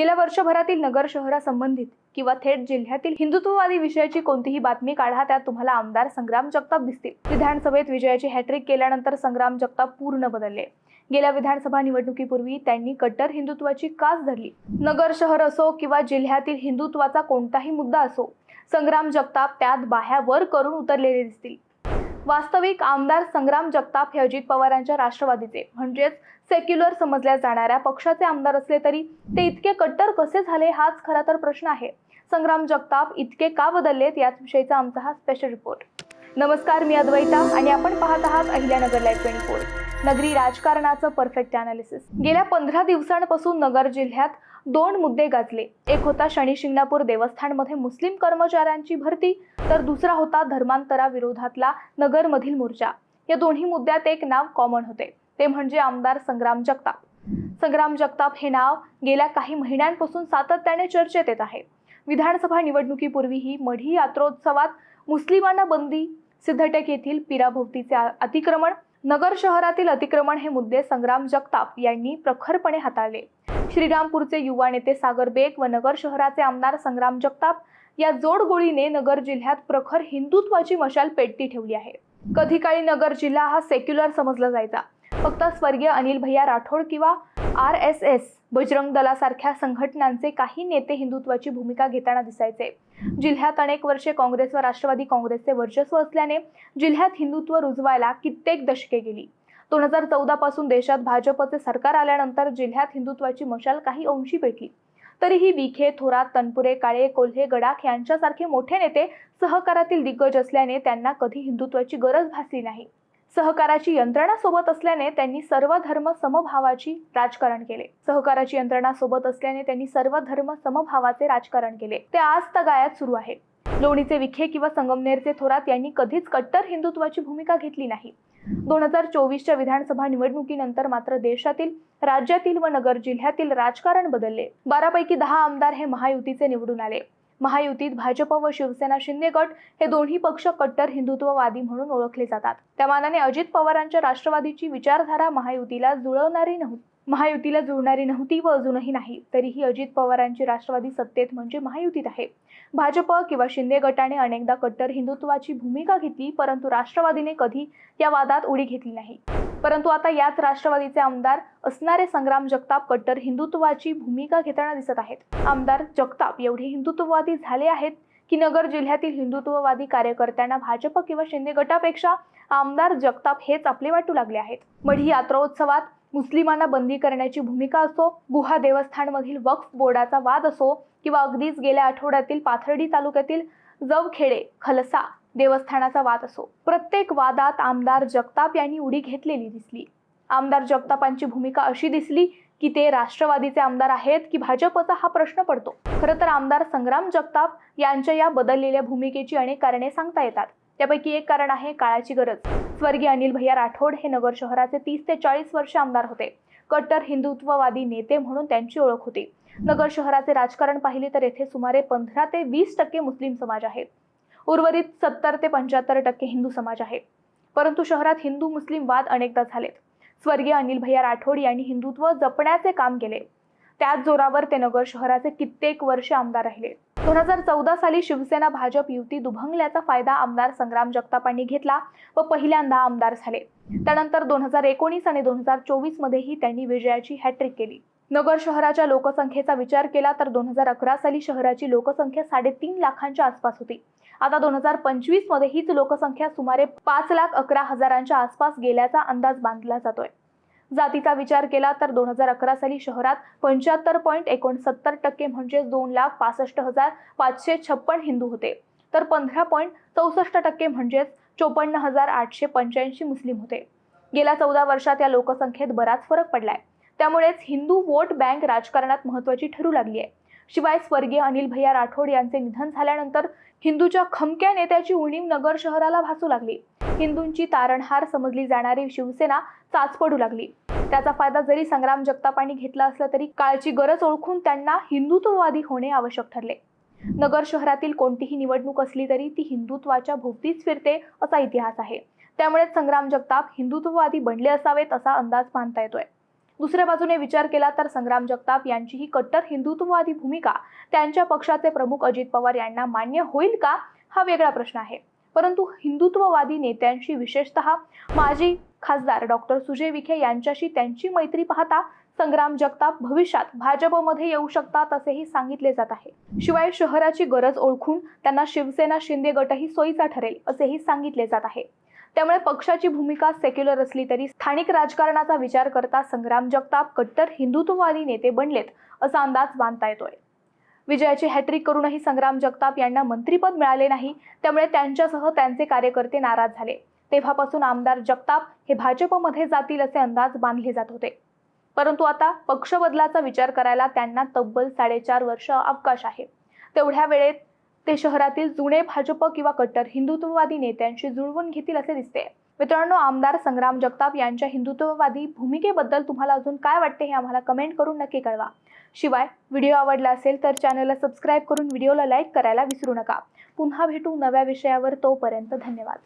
गेल्या वर्षभरातील नगर शहरासंबंधित किंवा थेट जिल्ह्यातील हिंदुत्ववादी विषयाची कोणतीही बातमी काढा त्यात तुम्हाला आमदार संग्राम जगताप दिसतील. विधानसभेत विजयाची हॅट्रिक केल्यानंतर संग्राम जगताप पूर्ण बदलले. गेल्या विधानसभा निवडणुकीपूर्वी त्यांनी कट्टर हिंदुत्वाची कास धरली. नगर शहर असो किंवा जिल्ह्यातील हिंदुत्वाचा कोणताही मुद्दा असो संग्राम जगताप त्यात बाह्यावर करून उतरलेले दिसतील. वास्तविक आमदार संग्राम जगताप हे अजित पवारांच्या राष्ट्रवादीचे. म्हणजेच सेक्युलर समजल्या जाणाऱ्या पक्षाचे आमदार असले तरी ते इतके कट्टर कसे झाले हाच खरा तर प्रश्न आहे. संग्राम जगताप इतके का बदललेत याच विषयीचा आमचा हा स्पेशल रिपोर्ट नमस्कार मी अद्वैता आणि आपण पाहत आहात अहिल्यानगर लाईव्ह ट्वेंटी फोर नगरी राजकारणाचं परफेक्ट अनालिसिस गेल्या पंधरा दिवसांपासून नगर जिल्ह्यात दोन मुद्दे गाजले. एक होता शनी शिंगणापूर देवस्थानमध्ये मुस्लिम कर्मचाऱ्यांची भरती तर दुसरा होता धर्मांतराविरोधातला नगरमधील मोर्चा. या दोन्ही मुद्द्यात एक नाव कॉमन होते. ते म्हणजे आमदार संग्राम जगताप. संग्राम जगताप हे नाव गेल्या काही महिन्यांपासून सातत्याने चर्चेत येत आहे. विधानसभा निवडणुकीपूर्वीही मढी यात्रोत्सवात मुस्लिमांना बंदी सिद्धटेक येथील पिराभोवतीचे अतिक्रमण नगर शहरातील अतिक्रमण हे मुद्दे संग्राम जगताप यांनी प्रखरपणे हाताळले. श्रीरामपूरचे युवा नेते सागर बेग व नगर शहराचे आमदार संग्राम जगताप या जोडगोळीने नगर जिल्ह्यात प्रखर हिंदुत्वाची मशाल पेटती ठेवली आहे. कधी काळी नगर जिल्हा हा सेक्युलर समजला जायचा. फक्त स्वर्गीय अनिल भैया राठोड किंवा आर एस एस बजरंग दलासारख्या संघटनांचे काही नेते हिंदुत्वाची भूमिका घेताना दिसायचे. जिल्ह्यात अनेक वर्षे काँग्रेस व राष्ट्रवादी काँग्रेसचे वर्चस्व असल्याने जिल्ह्यात हिंदुत्व रुजवायला कित्येक दशके गेली. दोन हजार चौदा पासून देशात भाजपचे सरकार आल्यानंतर जिल्ह्यात हिंदुत्वाची मशाल काही अंशी पेटली. तरीही विखे थोरात तनपुरे काळे कोल्हे गडाख यांच्यासारखे मोठे नेते सहकारातील दिग्गज असल्याने त्यांना कधी हिंदुत्वाची गरज भासली नाही. सहकाराची यंत्रणा सोबत असल्याने त्यांनी सर्व धर्म समभावाची राजकारण केले. सहकाराची यंत्रणा सोबत असल्याने त्यांनी सर्व धर्म समभावाचे राजकारण केले. ते आज तगायात सुरू आहे. लोणीचे विखे किंवा संगमनेरचे थोरात यांनी कधीच कट्टर हिंदुत्वाची भूमिका घेतली नाही. दोन हजार चोवीसच्या विधानसभा निवडणुकीनंतर मात्र देशातील राज्यातील व नगर जिल्ह्यातील राजकारण बदलले. बारापैकी दहा आमदार हे महायुतीचे निवडून आले. महायुतीत भाजप व शिवसेना शिंदे गट हे दोन्ही पक्ष कट्टर हिंदुत्ववादी म्हणून ओळखले जातात. त्या मानाने अजित पवारांच्या राष्ट्रवादीची विचारधारा महायुतीला जुळवणारी नव्हती. महायुतीला जुळणारी नव्हती व अजूनही नाही. तरीही अजित पवारांची राष्ट्रवादी सत्तेत म्हणजे महायुतीत आहे. भाजप किंवा शिंदे गटाने अनेकदा कट्टर हिंदुत्वाची भूमिका घेतली परंतु राष्ट्रवादीने कधी या वादात उडी घेतली नाही. परंतु आता याच राष्ट्रवादीचे आमदार असणारे संग्राम जगताप कट्टर हिंदुत्वाची भूमिका घेताना दिसत आहेत. आमदार जगताप एवढे हिंदुत्ववादी झाले आहेत की नगर जिल्ह्यातील हिंदुत्ववादी कार्यकर्त्यांना भाजप किंवा शिंदे गटापेक्षा आमदार जगताप हेच आपले वाटू लागले आहेत. मढी यात्रोत्सवात मुस्लिमांना बंदी करण्याची भूमिका असो गुहा देवस्थानमधील वक्फ बोर्डाचा वाद असो किंवा अगदीच गेल्या आठवड्यातील पाथर्डी तालुक्यातील जवखेडे खलसा देवस्थानाचा वाद असो प्रत्येक वादात आमदार जगताप यांनी उडी घेतलेली दिसली. आमदार जगतापांची भूमिका अशी दिसली की ते राष्ट्रवादीचे आमदार आहेत की भाजपचा हा प्रश्न पडतो. खरं तर आमदार संग्राम जगताप यांच्या या बदललेल्या भूमिकेची अनेक कारणे सांगता येतात. त्यापैकी एक कारण आहे काळाची गरज. स्वर्गीय अनिल भैया राठोड हे नगर शहराचे तीस ते चाळीस वर्ष आमदार होते. कट्टर हिंदुत्ववादी नेते म्हणून त्यांची ओळख होती. नगर शहराचे राजकारण पाहिले तर येथे सुमारे पंधरा ते वीस टक्के मुस्लिम समाज आहे. उर्वरित सत्तर ते पंच्याहत्तर टक्के हिंदू समाज आहे. परंतु शहरात हिंदू मुस्लिम वाद अनेकदा झालेत. स्वर्गीय अनिल भैया राठोड यांनी हिंदुत्व जपण्याचे काम केले. त्याच जोरावर ते नगर शहराचे कित्येक वर्ष आमदार राहिले. दोन हजार चौदा साली शिवसेना भाजप युती दुभंगल्याचा फायदा आमदार संग्राम जगतापांनी घेतला व पहिल्यांदा आमदार झाले. त्यानंतर दोन हजार एकोणीस आणि दोन हजार चोवीस मध्येही त्यांनी विजयाची हॅट्रिक केली. नगर शहराच्या लोकसंख्येचा विचार केला तर दोन हजार अकरा साली शहराची लोकसंख्या साडेतीन लाखांच्या आसपास होती. आता दोन हजार पंचवीसमध्ये हीच लोकसंख्या सुमारे पाच लाख अकरा हजारांच्या आसपास गेल्याचा अंदाज बांधला जातोय. जातीचा विचार केला तर दोन हजार अकरा साली शहरात पंच्याहत्तर पॉईंट एकोणसत्तर टक्के म्हणजे दोन लाख पासष्ट हजार पाचशे छप्पन हिंदू होते. तर पंधरा पॉईंट चौसष्ट टक्के म्हणजेच चोपन्न हजार आठशे पंच्याऐंशी मुस्लिम होते. गेल्या चौदा वर्षात या लोकसंख्येत बराच फरक पडलाय. त्यामुळेच हिंदू वोट बँक राजकारणात महत्वाची ठरू लागली आहे शिवाय स्वर्गीय अनिल भैया राठोड यांचे निधन झाल्यानंतर हिंदूच्या खमक्या नेत्याची उणीव नगर शहराला भासू लागली. हिंदूंची तारणहार समजली जाणारी शिवसेना चाच पडू लागली. त्याचा फायदा जरी संग्राम जगतापांनी घेतला असला तरी काळची गरज ओळखून त्यांना हिंदुत्ववादी होणे आवश्यक ठरले. नगर शहरातील कोणतीही निवडणूक असली तरी ती हिंदुत्वाच्या भोवतीच फिरते असा इतिहास आहे. त्यामुळे संग्राम जगताप हिंदुत्ववादी बनले असावेत असा अंदाज बांधता येतोय. दुसऱ्या बाजूने विचार केला तर संग्राम जगताप यांची ही कट्टर हिंदुत्ववादी भूमिका. त्यांच्या पक्षाचे प्रमुख अजित पवार यांना मान्य होईल का? हा वेगळा प्रश्न आहे. परंतु हिंदुत्ववादी नेत्यांशी विशेषतः माजी खासदार डॉक्टर सुजय विखे यांच्याशी त्यांची मैत्री पाहता संग्राम जगताप भविष्यात भाजपमध्ये येऊ शकतात असेही सांगितले जात आहे. शिवाय शहराची गरज ओळखून त्यांना शिवसेना शिंदे गटही सोयीचा ठरेल असेही सांगितले जात आहे. त्यामुळे पक्षाची भूमिका सेक्युलर असली तरी स्थानिक राजकारणाचा विचार करता संग्राम जगताप कट्टर हिंदुत्ववादी नेते बनलेत असा अंदाज बांधता येतोय. विजयाची हॅट्रिक करूनही संग्राम जगताप यांना मंत्रीपद मिळाले नाही त्यामुळे त्यांच्यासह त्यांचे कार्यकर्ते नाराज झाले. तेव्हापासून आमदार जगताप हे भाजपमध्ये जातील असे अंदाज बांधले जात होते. परंतु आता पक्ष बदलाचा विचार करायला त्यांना तब्बल साडेचार वर्ष अवकाश आहे. तेवढ्या वेळेत ते शहरातील जुने भाजप किंवा कट्टर हिंदुत्ववादी नेत्यांशी जुळवून घेतील असे दिसते. मित्रांनो आमदार संग्राम जगताप यांच्या हिंदुत्ववादी भूमिकेबद्दल तुम्हाला अजून काय वाटते हे आम्हाला कमेंट करून नक्की कळवा. शिवाय व्हिडिओ आवडला असेल तर चॅनलला सबस्क्राईब करून व्हिडिओला लाईक करायला विसरू नका. पुन्हा भेटू नव्या विषयावर तोपर्यंत धन्यवाद.